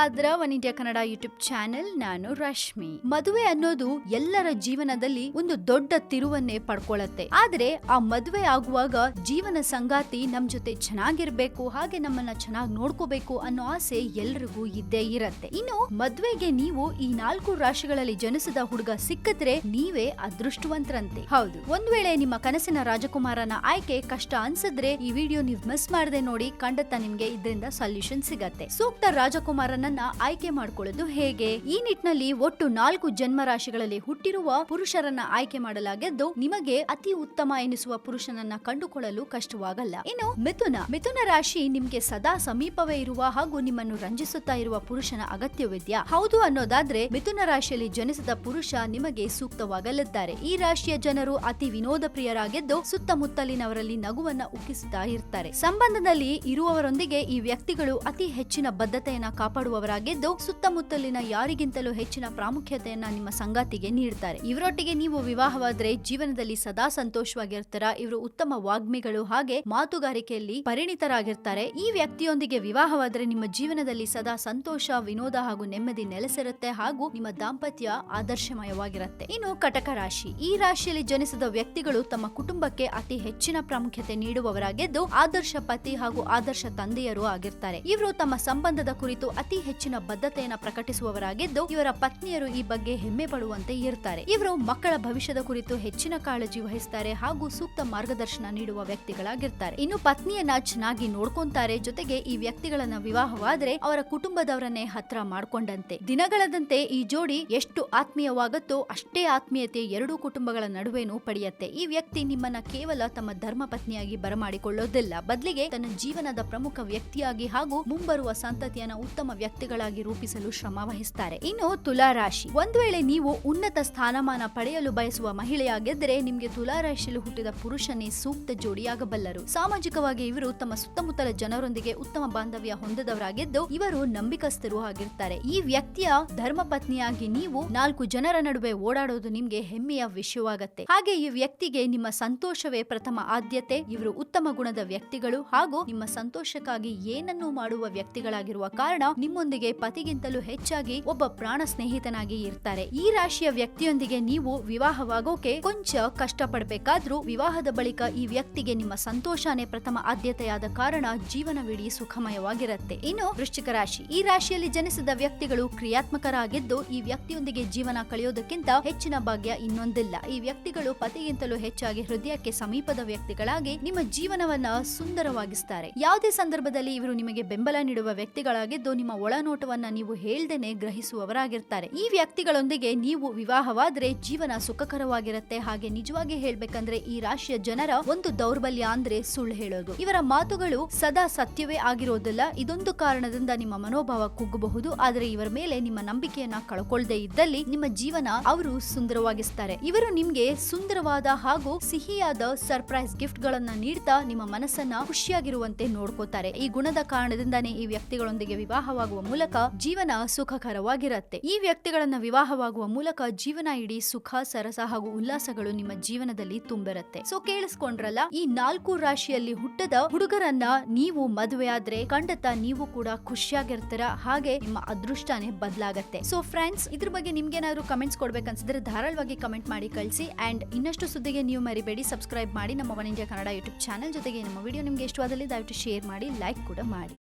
ಸಾದ್ರ one India Kannada YouTube channel, ನಾನು ರಶ್ಮಿ. ಮದುವೆ ಅನ್ನೋದು ಎಲ್ಲರ ಜೀವನದಲ್ಲಿ ಒಂದು ದೊಡ್ಡ ತಿರುವನ್ನೇ ಪಡ್ಕೊಳ್ಳತ್ತೆ ಆದ್ರೆ ಆ ಮದುವೆ ಆಗುವಾಗ ಜೀವನ ಸಂಗಾತಿ ನಮ್ ಜೊತೆ ಚೆನ್ನಾಗಿರ್ಬೇಕು, ಹಾಗೆ ನಮ್ಮನ್ನ ಚೆನ್ನಾಗಿ ನೋಡ್ಕೋಬೇಕು ಅನ್ನೋ ಆಸೆ ಎಲ್ರಿಗೂ ಇದ್ದೇ ಇರತ್ತೆ. ಇನ್ನು ಮದ್ವೆಗೆ ನೀವು ಈ ನಾಲ್ಕು ರಾಶಿಗಳಲ್ಲಿ ಜನಿಸಿದ ಹುಡುಗ ಸಿಕ್ಕಿದ್ರೆ ನೀವೇ ಅದೃಷ್ಟವಂತರಂತೆ. ಹೌದು. ಒಂದ್ ವೇಳೆ ನಿಮ್ಮ ಕನಸಿನ ರಾಜಕುಮಾರನ ಆಯ್ಕೆ ಕಷ್ಟ ಅನ್ಸಿದ್ರೆ ಈ ವಿಡಿಯೋ ನೀವು ಮಿಸ್ ಮಾಡದೆ ನೋಡಿ ಖಂಡಿತ ನಿಮ್ಗೆ ಇದರಿಂದ ಸೊಲ್ಯೂಷನ್ ಸಿಗತ್ತೆ. ಸೂಕ್ತ ರಾಜಕುಮಾರನನ್ನ ಆಯ್ಕೆ ಮಾಡಿಕೊಳ್ಳೋದು ಹೇಗೆ? ಈ ನಿಟ್ಟಿನಲ್ಲಿ ಒಟ್ಟು ನಾಲ್ಕು ಜನ್ಮ ರಾಶಿಗಳಲ್ಲಿ ಹುಟ್ಟಿರುವ ಪುರುಷರನ್ನ ಆಯ್ಕೆ ಮಾಡಲಾಗಿದ್ದು ನಿಮಗೆ ಅತಿ ಉತ್ತಮ ಎನಿಸುವ ಪುರುಷನನ್ನ ಕಂಡುಕೊಳ್ಳಲು ಕಷ್ಟವಾಗಲ್ಲ. ಇನ್ನು ಮಿಥುನ ಮಿಥುನ ರಾಶಿ ನಿಮ್ಗೆ ಸದಾ ಸಮೀಪವೇ ಇರುವ ಹಾಗೂ ನಿಮ್ಮನ್ನು ರಂಜಿಸುತ್ತಾ ಇರುವ ಪುರುಷನ ಅಗತ್ಯವಿದ್ಯಾ? ಹೌದು ಅನ್ನೋದಾದ್ರೆ ಮಿಥುನ ರಾಶಿಯಲ್ಲಿ ಜನಿಸಿದ ಪುರುಷ ನಿಮಗೆ ಸೂಕ್ತವಾಗಲಿದ್ದಾರೆ. ಈ ರಾಶಿಯ ಜನರು ಅತಿ ವಿನೋದ ಪ್ರಿಯರಾಗಿದ್ದು ಸುತ್ತಮುತ್ತಲಿನವರಲ್ಲಿ ನಗುವನ್ನ ಉಕ್ಕಿಸುತ್ತಾ ಇರ್ತಾರೆ. ಸಂಬಂಧದಲ್ಲಿ ಇರುವವರೊಂದಿಗೆ ಈ ವ್ಯಕ್ತಿಗಳು ಅತಿ ಹೆಚ್ಚಿನ ಬದ್ಧತೆಯನ್ನ ಕಾಪಾಡುವವರಾಗಿದ್ದು ಸುತ್ತಮುತ್ತಲಿನ ಯಾರಿಗಿಂತಲೂ ಹೆಚ್ಚಿನ ಪ್ರಾಮುಖ್ಯತೆಯನ್ನ ನಿಮ್ಮ ಸಂಗಾತಿಗೆ ನೀಡ್ತಾರೆ. ಇವರೊಟ್ಟಿಗೆ ನೀವು ವಿವಾಹವಾದ್ರೆ ಜೀವನದಲ್ಲಿ ಸದಾ ಸಂತೋಷವಾಗಿರ್ತಾರ? ಇವರು ಉತ್ತಮ ವಾಗ್ಮಿಗಳು ಹಾಗೆ ಮಾತುಗಾರಿಕೆಯಲ್ಲಿ ಪರಿಣಿತರಾಗಿರ್ತಾರೆ. ಈ ವ್ಯಕ್ತಿಯೊಂದಿಗೆ ವಿವಾಹವಾದ್ರೆ ನಿಮ್ಮ ಜೀವನದಲ್ಲಿ ಸದಾ ಸಂತೋಷ, ವಿನೋದ ಹಾಗೂ ನೆಮ್ಮದಿ ನೆಲೆಸಿರುತ್ತೆ ಹಾಗೂ ನಿಮ್ಮ ದಾಂಪತ್ಯ ಆದರ್ಶಮಯವಾಗಿರುತ್ತೆ. ಇನ್ನು ಕಟಕ ರಾಶಿ. ಈ ರಾಶಿಯಲ್ಲಿ ಜನಿಸಿದ ವ್ಯಕ್ತಿಗಳು ತಮ್ಮ ಕುಟುಂಬಕ್ಕೆ ಅತಿ ಹೆಚ್ಚಿನ ಪ್ರಾಮುಖ್ಯತೆ ನೀಡುವವರಾಗಿದ್ದು ಆದರ್ಶ ಪತಿ ಹಾಗೂ ಆದರ್ಶ ತಂದೆಯರು ಆಗಿರ್ತಾರೆ. ಇವರು ತಮ್ಮ ಸಂಬಂಧದ ಕುರಿತು ಅತಿ ಹೆಚ್ಚಿನ ಬದ್ಧತೆಯನ್ನ ಪ್ರಕಟಿಸುವವರಾಗಿದ್ದು, ಇವರ ಪತ್ನಿಯರು ಈ ಬಗ್ಗೆ ಹೆಮ್ಮೆ ಪಡುವಂತೆ ಇರ್ತಾರೆ. ಇವರು ಮಕ್ಕಳ ಭವಿಷ್ಯದ ಕುರಿತು ಹೆಚ್ಚಿನ ಕಾಳಜಿ ವಹಿಸ್ತಾರೆ ಹಾಗೂ ಸೂಕ್ತ ಮಾರ್ಗದರ್ಶನ ನೀಡುವ ವ್ಯಕ್ತಿಗಳಾಗಿರ್ತಾರೆ. ಇನ್ನು ಪತ್ನಿಯನ್ನ ಚೆನ್ನಾಗಿ ನೋಡ್ಕೊಂತಾರೆ ಜೊತೆಗೆ ಈ ವ್ಯಕ್ತಿಗಳನ್ನ ವಿವಾಹವಾದ್ರೆ ಅವರ ಕುಟುಂಬದವರನ್ನೇ ಹತ್ರ ಮಾಡ್ಕೊಂಡಂತೆ. ದಿನಗಳದಂತೆ ಈ ಜೋಡಿ ಎಷ್ಟು ಆತ್ಮೀಯವಾಗುತ್ತೋ ಅಷ್ಟೇ ಆತ್ಮೀಯತೆ ಎರಡೂ ಕುಟುಂಬಗಳ ನಡುವೆನೂ ಪಡೆಯುತ್ತೆ. ಈ ವ್ಯಕ್ತಿ ನಿಮ್ಮನ್ನ ಕೇವಲ ತಮ್ಮ ಧರ್ಮ ಪತ್ನಿಯಾಗಿ ಬರಮಾಡಿಕೊಳ್ಳೋದಿಲ್ಲ. ಬದಲಿಗೆ ತನ್ನ ಜೀವನದ ಪ್ರಮುಖ ವ್ಯಕ್ತಿಯಾಗಿ ಹಾಗೂ ಮುಂಬರುವ ಸಂತತಿಯನ್ನ ಉತ್ತಮ ವ್ಯಕ್ತಿಗಳಾಗಿ ರೂಪಿಸಲು ಶ್ರಮ ವಹಿಸ್ತಾರೆ ಇನ್ನು ತುಲಾ ರಾಶಿ. ಒಂದು ವೇಳೆ ನೀವು ಉನ್ನತ ಸ್ಥಾನಮಾನ ಪಡೆಯಲು ಬಯಸುವ ಮಹಿಳೆಯಾಗಿದ್ದರೆ ನಿಮಗೆ ತುಲಾ ರಾಶಿಯಲ್ಲಿ ಹುಟ್ಟಿದ ಪುರುಷನೇ ಸೂಕ್ತ ಜೋಡಿಯಾಗಬಲ್ಲರು. ಸಾಮಾಜಿಕವಾಗಿ ಇವರು ತಮ್ಮ ಸುತ್ತಮುತ್ತಲ ಜನರೊಂದಿಗೆ ಉತ್ತಮ ಬಾಂಧವ್ಯ ಹೊಂದದವರಾಗಿದ್ದು, ಇವರು ನಂಬಿಕಸ್ಥರು ಆಗಿರ್ತಾರೆ. ಈ ವ್ಯಕ್ತಿಯ ಧರ್ಮ ಪತ್ನಿಯಾಗಿ ನೀವು ನಾಲ್ಕು ಜನರ ನಡುವೆ ಓಡಾಡೋದು ನಿಮ್ಗೆ ಹೆಮ್ಮೆಯ ವಿಷಯವಾಗತ್ತೆ. ಹಾಗೆ ಈ ವ್ಯಕ್ತಿಗೆ ನಿಮ್ಮ ಸಂತೋಷವೇ ಪ್ರಥಮ ಆದ್ಯತೆ. ಇವರು ಉತ್ತಮ ಗುಣದ ವ್ಯಕ್ತಿಗಳು ಹಾಗೂ ನಿಮ್ಮ ಸಂತೋಷಕ್ಕಾಗಿ ಏನನ್ನೂ ಮಾಡುವ ವ್ಯಕ್ತಿಗಳಾಗಿರುವ ಕಾರಣ ನಿಮ್ಮೊಂದಿಗೆ ಪತಿಗಿಂತಲೂ ಹೆಚ್ಚಾಗಿ ಒಬ್ಬ ಪ್ರಾಣ ಸ್ನೇಹಿತನಾಗಿ ಇರ್ತಾರೆ. ಈ ರಾಶಿಯ ವ್ಯಕ್ತಿಯೊಂದಿಗೆ ನೀವು ವಿವಾಹವಾಗೋಕೆ ಕೊಂಚ ಕಷ್ಟ ಪಡಬೇಕಾದ್ರೂ ವಿವಾಹದ ಬಳಿಕ ಈ ವ್ಯಕ್ತಿಗೆ ನಿಮ್ಮ ಸಂತೋಷನೇ ಪ್ರಥಮ ಆದ್ಯತೆಯಾದ ಕಾರಣ ಜೀವನವಿಡೀ ಸುಖಮಯವಾಗಿರುತ್ತೆ. ಇನ್ನು ವೃಶ್ಚಿಕ ರಾಶಿ. ಈ ರಾಶಿಯಲ್ಲಿ ಜನಿಸಿದ ವ್ಯಕ್ತಿಗಳು ಕ್ರಿಯಾತ್ಮಕರಾಗಿದ್ದು ಈ ವ್ಯಕ್ತಿಯೊಂದಿಗೆ ಜೀವನ ಕಳೆಯೋದಕ್ಕಿಂತ ಹೆಚ್ಚಿನ ಭಾಗ್ಯ ಇನ್ನೊಂದಿಲ್ಲ. ಈ ವ್ಯಕ್ತಿಗಳು ಪತಿಗಿಂತಲೂ ಹೆಚ್ಚಾಗಿ ಹೃದಯಕ್ಕೆ ಸಮೀಪದ ವ್ಯಕ್ತಿಗಳಾಗಿ ನಿಮ್ಮ ಜೀವನವನ್ನ ಸುಂದರವಾಗಿಸ್ತಾರೆ. ಯಾವುದೇ ಸಂದರ್ಭದಲ್ಲಿ ಇವರು ನಿಮಗೆ ಬೆಂಬಲ ನೀಡುವ ವ್ಯಕ್ತಿಗಳಾಗಿದ್ದು ನಿಮ್ಮ ಒಳನೋಟವನ್ನ ನೀವು ಹೇಳ್ದೇನೆ ಗ್ರಹಿಸುವವರಾಗಿರ್ತಾರೆ. ಈ ವ್ಯಕ್ತಿಗಳೊಂದಿಗೆ ನೀವು ವಿವಾಹವಾದ್ರೆ ಜೀವನ ಸುಖಕರವಾಗಿರುತ್ತೆ. ಹಾಗೆ ನಿಜವಾಗಿ ಹೇಳ್ಬೇಕಂದ್ರೆ ಈ ರಾಶಿಯ ಜನರ ಒಂದು ದೌರ್ಬಲ್ಯ ಅಂದ್ರೆ ಸುಳ್ಳು ಹೇಳೋದು. ಇವರ ಮಾತುಗಳು ಸದಾ ಸತ್ಯವೇ ಆಗಿರೋದಿಲ್ಲ. ಇದೊಂದು ಕಾರಣದಿಂದ ನಿಮ್ಮ ಮನೋಭಾವ ಕುಗ್ಗಬಹುದು. ಆದರೆ ಇವರ ಮೇಲೆ ನಿಮ್ಮ ನಂಬಿಕೆಯನ್ನ ಕಳ್ಕೊಳ್ದೇ ಇದ್ದಲ್ಲಿ ನಿಮ್ಮ ಜೀವನ ಅವರು ಸುಂದರವಾಗಿಸ್ತಾರೆ. ಇವರು ನಿಮ್ಗೆ ಸುಂದರವಾದ ಹಾಗೂ ಸಿಹಿಯಾದ ಸರ್ಪ್ರೈಸ್ ಗಿಫ್ಟ್ ಗಳನ್ನ ನೀಡ್ತಾ ನಿಮ್ಮ ಮನಸ್ಸನ್ನ ಖುಷಿಯಾಗಿರುವಂತೆ ನೋಡ್ಕೋತಾರೆ. ಈ ಗುಣದ ಕಾರಣದಿಂದಾನೇ ಈ ವ್ಯಕ್ತಿಗಳೊಂದಿಗೆ ವಿವಾಹವಾಗುವ ಮೂಲಕ ಜೀವನ ಸುಖಕರವಾಗಿರುತ್ತೆ. ಈ ವ್ಯಕ್ತಿಗಳನ್ನ ವಿವಾಹವಾಗುವ ಮೂಲಕ ಜೀವನ ಇಡೀ ಸುಖ, ಸರಸ ಹಾಗೂ ಉಲ್ಲಾಸಗಳು ನಿಮ್ಮ ಜೀವನದಲ್ಲಿ ತುಂಬಿರುತ್ತೆ. ಸೊ ಕೇಳಿಸ್ಕೊಂಡ್ರಲ್ಲ, ಈ ನಾಲ್ಕು ರಾಶಿಯಲ್ಲಿ ಹುಟ್ಟದ ಹುಡುಗರನ್ನ ನೀವು ಮದುವೆ ಆದ್ರೆ ಖಂಡಿತ ನೀವು ಕೂಡ ಖುಷಿಯಾಗಿರ್ತೀರ, ಹಾಗೆ ನಿಮ್ಮ ಅದೃಷ್ಟನೇ ಬದಲಾಗತ್ತೆ. ಸೊ ಫ್ರೆಂಡ್ಸ್ ಇದ್ರ ಬಗ್ಗೆ ನಿಮ್ಗೇನಾದ್ರು ಕಮೆಂಟ್ಸ್ ಕೊಡ್ಬೇಕನ್ಸಿದ್ರೆ ಧಾರಾಳವಾಗಿ ಕಮೆಂಟ್ ಮಾಡಿ ಕಳಿಸಿ. ಅಂಡ್ ಇನ್ನಷ್ಟು ಸುದ್ದಿಗೆ ನೀವು ಮರಿಬೇಡಿ ಸಬ್ಸ್ಕ್ರೈಬ್ ಮಾಡಿ ನಮ್ಮ one India Kannada YouTube channel ಜೊತೆಗೆ ನಮ್ಮ ವಿಡಿಯೋ ನಿಮ್ಗೆ ಇಷ್ಟವಾದಲ್ಲಿ ದಯವಿಟ್ಟು ಶೇರ್ ಮಾಡಿ ಲೈಕ್ ಕೂಡ ಮಾಡಿ.